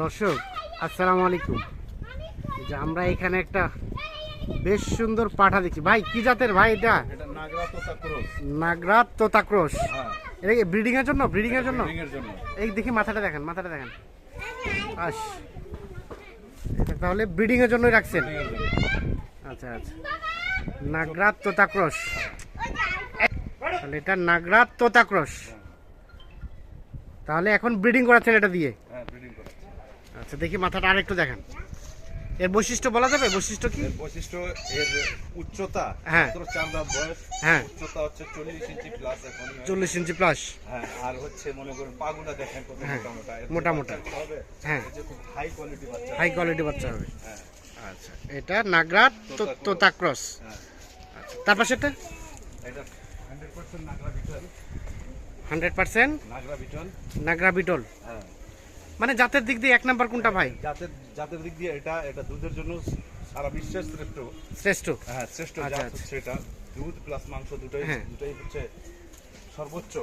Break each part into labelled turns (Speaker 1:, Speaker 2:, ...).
Speaker 1: দর্শক আসসালামু আলাইকুম। যে আমরা এখানে একটা বেশ সুন্দর পাঠা দেখি ভাই কি জাতের ভাই এটা?
Speaker 2: নাগরা
Speaker 1: নাগরাত তোতাক্রোশ
Speaker 2: হ্যাঁ।
Speaker 1: এটা কি ব্রিডিং এর জন্য? ব্রিডিং এর জন্য? এই দেখি মাথাটা দেখেন মাথাটা দেখেন। আস। এটা তাহলে ব্রিডিং এর জন্যই রাখছেন? আচ্ছা আচ্ছা। নাগরাত তোতাক্রোশ তাহলে এটা নাগরাত তোতাক্রোশ তাহলে এখন ব্রিডিং করাচ্ছেন এটা দিয়ে। আচ্ছা দেখি মাথাটা আরেকটু দেখান। এর বৈশিষ্ট্য বলা যাবে? বৈশিষ্ট্য কি?
Speaker 2: এর বৈশিষ্ট্য এর উচ্চতা
Speaker 1: হ্যাঁ।
Speaker 2: চার বয়স
Speaker 1: হ্যাঁ।
Speaker 2: উচ্চতা হচ্ছে চল্লিশ ইঞ্চি প্লাস এখন।
Speaker 1: চল্লিশ ইঞ্চি প্লাস
Speaker 2: হ্যাঁ আর হচ্ছে মনে করেন পাগুলা দেখেন কত
Speaker 1: হ্যাঁ,
Speaker 2: মোটা মোটা।
Speaker 1: মোটা হ্যাঁ।
Speaker 2: হাই কোয়ালিটি বাচ্চা।
Speaker 1: হাই কোয়ালিটি বাচ্চা হবে।
Speaker 2: হ্যাঁ।
Speaker 1: আচ্ছা এটা
Speaker 2: হ্যাঁ।
Speaker 1: আচ্ছা এটা
Speaker 2: এটা hundred percent Nagra Beetal.
Speaker 1: Hundred percent
Speaker 2: Nagra Beetal.
Speaker 1: Nagra Beetal.
Speaker 2: হ্যাঁ।
Speaker 1: মানে জাতের দিক দিয়ে এক নাম্বার কোনটা ভাই?
Speaker 2: জাতের জাতের দিক দিয়ে এটা এটা দুধের জন্য সারা বিশ্বের শ্রেষ্ঠ।
Speaker 1: শ্রেষ্ঠ?
Speaker 2: হ্যাঁ শ্রেষ্ঠ
Speaker 1: আচ্ছা,
Speaker 2: জাত
Speaker 1: আচ্ছা।
Speaker 2: হচ্ছে এটা। দুধ প্লাস মাংস দুটোই
Speaker 1: হ্যাঁ।
Speaker 2: দুটোই হচ্ছে সর্বোচ্চ।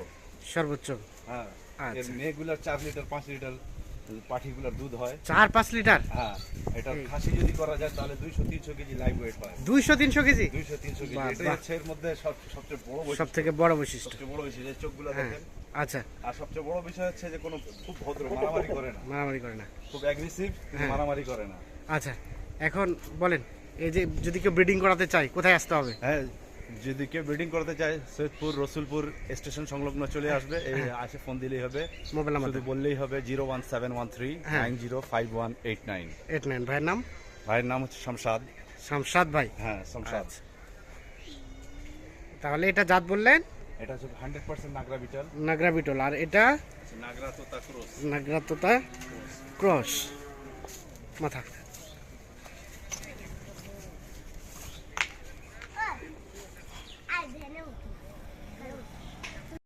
Speaker 1: সর্বোচ্চ।
Speaker 2: হ্যাঁ এর
Speaker 1: আচ্ছা।
Speaker 2: মেয়েগুলার চার লিটার পাঁচ লিটার পাঠিগুলার দুধ হয়।
Speaker 1: চার পাঁচ লিটার?
Speaker 2: হ্যাঁ। এটা খাসি যদি করা যায় তাহলে দুইশো তিনশো কেজি লাইভ ওয়েট হয়
Speaker 1: দুইশো তিনশো কেজি?
Speaker 2: দুইশো তিনশো কেজি।
Speaker 1: বাহ,
Speaker 2: হচ্ছে এর মধ্যে সবচেয়ে বড় বৈশিষ্ট্য।
Speaker 1: থেকে বড় বৈশিষ্ট্য।
Speaker 2: সবচেয়ে বড় বৈশিষ্ট্য চোখগুলো দেখেন।
Speaker 1: আচ্ছা।
Speaker 2: আর সবচেয়ে বড় বিষয় হচ্ছে যে কোনো খুব ভদ্র মারামারি করে না।
Speaker 1: মারামারি করে না।
Speaker 2: খুব অ্যাগ্রেসিভ
Speaker 1: হ্যাঁ।
Speaker 2: মারামারি করে না।
Speaker 1: আচ্ছা এখন বলেন এই যে যদি কেউ ব্রিডিং করাতে চাই কোথায় আসতে হবে?
Speaker 2: হ্যাঁ যদি কেউ ব্রিডিং করতে চায় সৈয়দপুর রসুলপুর স্টেশন সংলগ্ন চলে আসবে। এই আসে ফোন দিলেই হবে।
Speaker 1: মোবাইল নাম্বার
Speaker 2: বললেই হবে zero one seven one three
Speaker 1: হ্যাঁ।
Speaker 2: Nine zero five one eight nine
Speaker 1: eight nine ভাইয়ের নাম?
Speaker 2: ভাইয়ের নাম হচ্ছে শামসাদ।
Speaker 1: শামসাদ ভাই।
Speaker 2: হ্যাঁ শামসাদ।
Speaker 1: আচ্ছা। তাহলে এটা জাত বললেন?
Speaker 2: এটা হচ্ছে hundred percent Nagra beetle.
Speaker 1: Nagra beetle. আর এটা?
Speaker 2: নাগরা তোতা ক্রোস।
Speaker 1: নাগরা তোতা ক্রস। মাথা।